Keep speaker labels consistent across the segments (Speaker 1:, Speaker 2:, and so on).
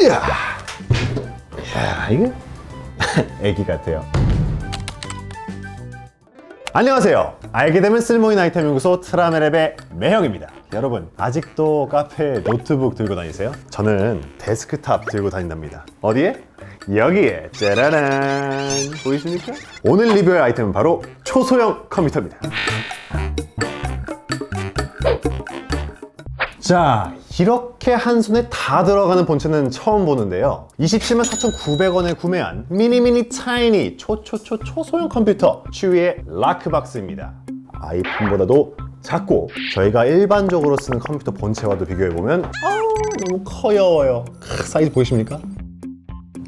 Speaker 1: 이야, 이야 이게 애기 같아요. 안녕하세요. 알게 되면 쓸모있는 아이템 연구소 트라메랩의 매형입니다. 여러분 아직도 카페에 노트북 들고 다니세요? 저는 데스크탑 들고 다닌답니다. 어디에? 여기에 짜라란 보이십니까? 오늘 리뷰할 아이템은 바로 초소형 컴퓨터입니다. 자, 이렇게 한 손에 다 들어가는 본체는 처음 보는데요. 27만 4,900원에 구매한 미니미니 타이니 초초초 초소형 컴퓨터 추위의 라크박스입니다. 아이폰보다도 작고 저희가 일반적으로 쓰는 컴퓨터 본체와도 비교해보면 아우 너무 커여워요. 크, 사이즈 보이십니까?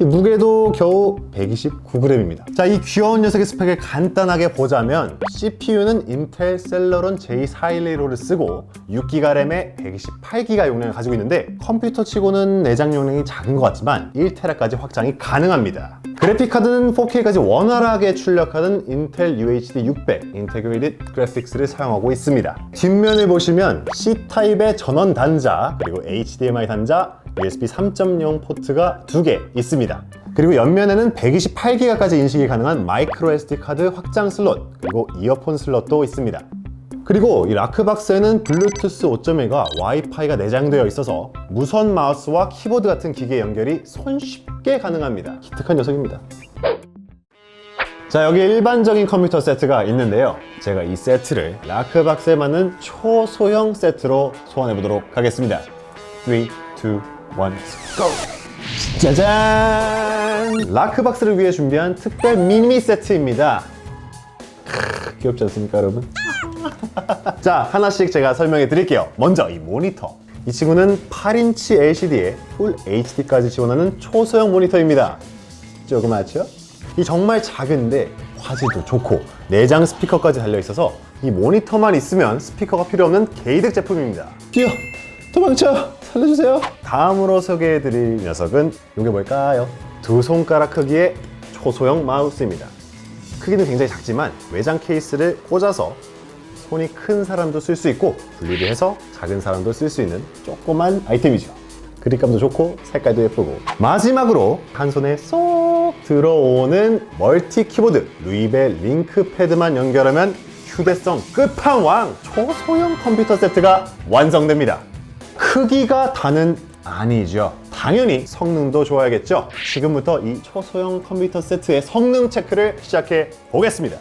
Speaker 1: 이 무게도 겨우 129g입니다. 자, 이 귀여운 녀석의 스펙을 간단하게 보자면 CPU는 인텔 셀러론 J4115를 쓰고 6기가 램에 128기가 용량을 가지고 있는데 컴퓨터 치고는 내장 용량이 작은 것 같지만 1테라까지 확장이 가능합니다. 그래픽 카드는 4K까지 원활하게 출력하는 인텔 UHD 600 Integrated Graphics를 사용하고 있습니다. 뒷면을 보시면 C타입의 전원 단자 그리고 HDMI 단자 USB 3.0 포트가 두 개 있습니다. 그리고 옆면에는 128기가까지 인식이 가능한 마이크로 SD 카드 확장 슬롯, 그리고 이어폰 슬롯도 있습니다. 그리고 이 라크박스에는 블루투스 5.1과 와이파이가 내장되어 있어서 무선 마우스와 키보드 같은 기계 연결이 손쉽게 가능합니다. 기특한 녀석입니다. 자 여기 일반적인 컴퓨터 세트가 있는데요 제가 이 세트를 라크박스에 맞는 초소형 세트로 소환해 보도록 하겠습니다 3, 2, 1, go! 짜잔! 라크박스를 위해 준비한 특별 미니 세트입니다 크, 귀엽지 않습니까 여러분? 자 하나씩 제가 설명해 드릴게요 먼저 이 모니터 이 친구는 8인치 LCD에 풀 HD까지 지원하는 초소형 모니터입니다 조그맣죠? 이 정말 작은데 화질도 좋고 내장 스피커까지 달려 있어서 이 모니터만 있으면 스피커가 필요 없는 개이득 제품입니다 뛰어! 도망쳐! 살려주세요! 다음으로 소개해드릴 녀석은 이게 뭘까요? 두 손가락 크기의 초소형 마우스입니다 크기는 굉장히 작지만 외장 케이스를 꽂아서 손이 큰 사람도 쓸 수 있고 분리를 해서 작은 사람도 쓸 수 있는 조그만 아이템이죠. 그립감도 좋고 색깔도 예쁘고 마지막으로 한 손에 쏙 들어오는 멀티 키보드 루이벨 링크 패드만 연결하면 휴대성 끝판왕 초소형 컴퓨터 세트가 완성됩니다. 크기가 다는 아니죠. 당연히 성능도 좋아야겠죠. 지금부터 이 초소형 컴퓨터 세트의 성능 체크를 시작해 보겠습니다.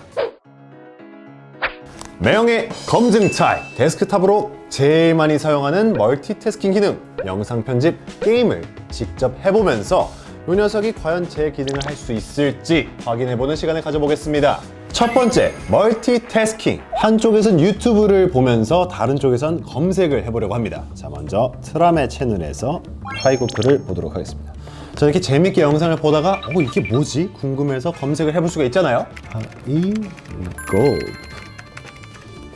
Speaker 1: 매형의 검증 차이 데스크탑으로 제일 많이 사용하는 멀티태스킹 기능 영상 편집 게임을 직접 해보면서 이 녀석이 과연 제 기능을 할 수 있을지 확인해보는 시간을 가져보겠습니다 첫 번째 멀티태스킹 한쪽에선 유튜브를 보면서 다른 쪽에선 검색을 해보려고 합니다 자 먼저 트람의 채널에서 파이고프를 보도록 하겠습니다 자 이렇게 재밌게 영상을 보다가 어 이게 뭐지 궁금해서 검색을 해볼 수가 있잖아요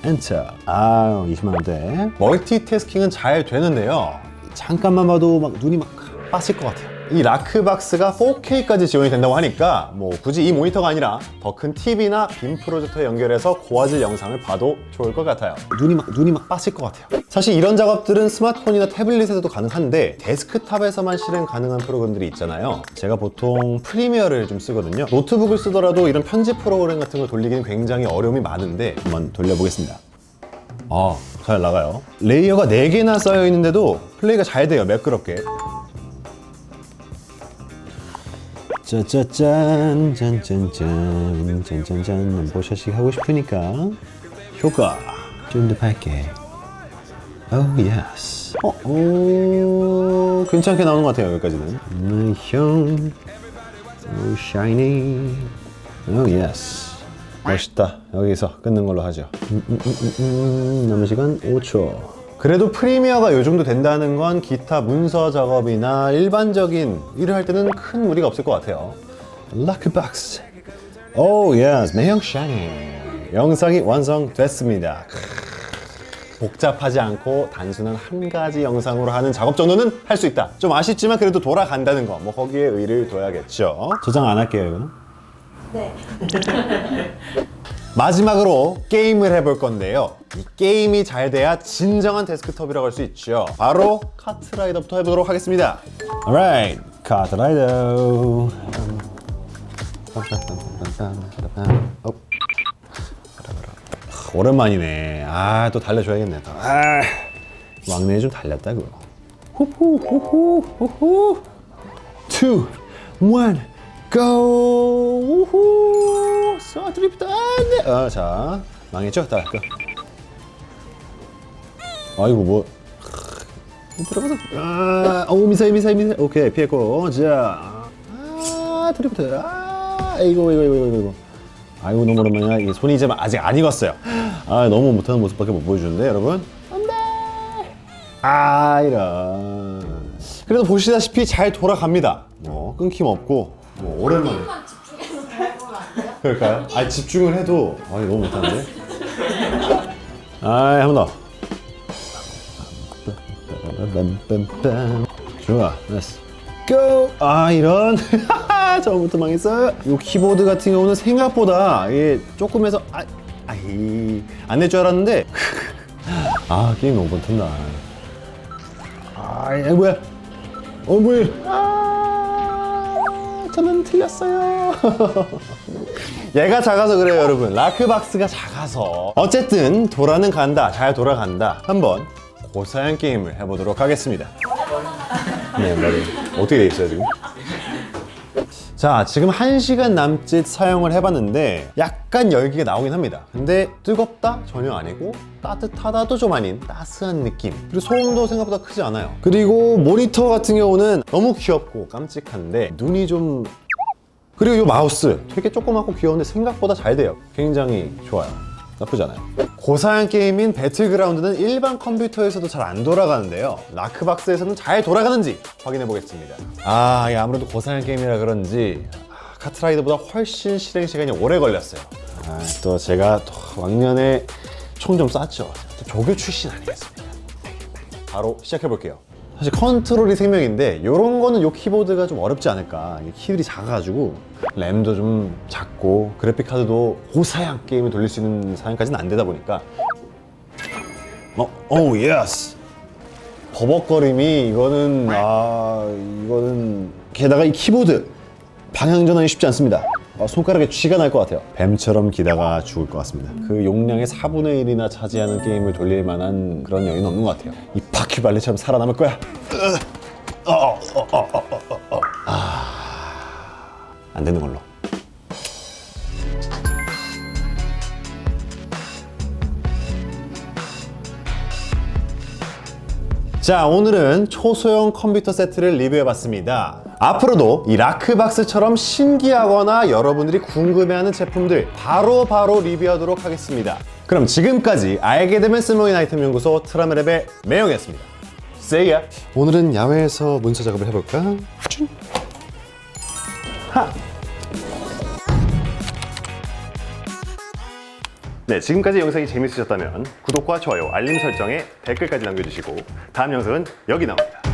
Speaker 1: 엔터. 아, 20만 원대. 멀티태스킹은 잘 되는데요. 잠깐만 봐도 막 눈이 막 빠질 것 같아요. 이 라크박스가 4K까지 지원이 된다고 하니까 뭐 굳이 이 모니터가 아니라 더 큰 TV나 빔 프로젝터에 연결해서 고화질 영상을 봐도 좋을 것 같아요. 눈이 막 눈이 막 빠질 것 같아요. 사실 이런 작업들은 스마트폰이나 태블릿에서도 가능한데 데스크탑에서만 실행 가능한 프로그램들이 있잖아요. 제가 보통 프리미어를 좀 쓰거든요. 노트북을 쓰더라도 이런 편집 프로그램 같은 걸 돌리기는 굉장히 어려움이 많은데 한번 돌려보겠습니다. 아, 잘 나가요. 레이어가 4개나 쌓여 있는데도 플레이가 잘 돼요, 매끄럽게. 짜짜짠, 짠짠짠, 짠짠짠. 뭐샷씩 하고 싶으니까. 효과. 좀 더 밝게. Oh, yes. 어, 오, 괜찮게 나오는 것 같아요, 여기까지는. 음, 형. Oh, shiny. Oh, yes. 멋있다. 여기서 끊는 걸로 하죠. 음, 음, 음, 음, 음. 남은 시간 5초. 그래도 프리미어가 요 정도 된다는 건 기타 문서 작업이나 일반적인 일을 할 때는 큰 무리가 없을 것 같아요. 락크박스. 오, 예스. 매형 샤니. 영상이 완성됐습니다. 복잡하지 않고 단순한 한 가지 영상으로 하는 작업 정도는 할 수 있다. 좀 아쉽지만 그래도 돌아간다는 거. 뭐 거기에 의를 둬야겠죠. 저장 안 할게요, 이거는.
Speaker 2: 네.
Speaker 1: 마지막으로 게임을 해볼 건데요. 이 게임이 잘 돼야 진정한 데스크톱이라고 할 수 있죠. 바로 카트라이더부터 해보도록 하겠습니다. Alright, 카트라이더. 어. 오랜만이네. 아, 또 달려줘야겠네. 또. 아, 왕래에 좀 달렸다고. 후후, 후후, 후후. two, one, go! 우후! 서 드리프트 안 돼! 어, 자, 망했죠? 다, 그. 아이고, 뭐. 들어가서. 아, 오, 미사일, 미사일, 미사일. 오케이, 피했고. 자. 아, 드리프트. 아, 이거, 이거, 이거, 이거, 이거. 아이고, 너무 오랜만이야. 이게 손이 이제 아직 안 익었어요. 아, 너무 못하는 모습밖에 못 보여주는데, 여러분. 안 돼! 아, 이런. 그래도 보시다시피 잘 돌아갑니다. 뭐, 끊김 없고, 뭐, 오랜만에. 그럴까요? 아 집중을 해도 아 너무 못하는데. 아, 한번 더. 좋아, 됐어. 고! 아 이런 처음부터 망했어. 이 키보드 같은 경우는 생각보다 이게 조금 해서 아, 아이 안 될 줄 알았는데 아 게임 너무 못한다. 아, 이거 뭐야? 어 뭐야? 아, 저는 틀렸어요. 얘가 작아서 그래요, 여러분. 라크박스가 작아서. 어쨌든 돌아는 간다, 잘 돌아간다. 한번 고사양 게임을 해보도록 하겠습니다. 네, 머리 어떻게 돼 있어요 지금? 자, 지금 1시간 남짓 사용을 해봤는데 약간 열기가 나오긴 합니다. 근데 뜨겁다? 전혀 아니고 따뜻하다도 좀 아닌 따스한 느낌. 그리고 소음도 생각보다 크지 않아요. 그리고 모니터 같은 경우는 너무 귀엽고 깜찍한데 눈이 좀 그리고 이 마우스 되게 조그맣고 귀여운데 생각보다 잘 돼요. 굉장히 좋아요. 나쁘지 않아요. 고사양 게임인 배틀그라운드는 일반 컴퓨터에서도 잘 안 돌아가는데요. 라크박스에서는 잘 돌아가는지 확인해 보겠습니다. 아, 아무래도 고사양 게임이라 그런지 아, 카트라이더보다 훨씬 실행 시간이 오래 걸렸어요. 아, 또 제가 또 왕년에 총 좀 쐈죠. 또 조교 출신 아니겠습니까? 바로 시작해 볼게요. 사실 컨트롤이 생명인데 이런 거는 이 키보드가 좀 어렵지 않을까. 키들이 작아가지고 램도 좀 작고 그래픽 카드도 고사양 게임을 돌릴 수 있는 사양까지는 안 되다 보니까 어, 오 예스. 버벅거림이 이거는 아 이거는 게다가 이 키보드 방향 전환이 쉽지 않습니다. 어, 손가락에 쥐가 날 것 같아요. 뱀처럼 기다가 죽을 것 같습니다. 그 용량의 4분의 1이나 차지하는 게임을 돌릴 만한 그런 여유는 없는 것 같아요. 이 바퀴발레처럼 살아남을 거야. 어, 어, 어. 아, 안 되는 걸로. 자, 오늘은 초소형 컴퓨터 세트를 리뷰해봤습니다. 앞으로도 이 라크박스처럼 신기하거나 여러분들이 궁금해하는 제품들 바로바로 리뷰하도록 하겠습니다. 그럼 지금까지 알게 되면 쓸모있는 아이템 연구소 트라메랩의 매영이었습니다. See ya! 오늘은 야외에서 문서 작업을 해볼까? 쭌. 하! 네, 지금까지 영상이 재밌으셨다면 구독과 좋아요, 알림 설정에 댓글까지 남겨주시고 다음 영상은 여기 나옵니다.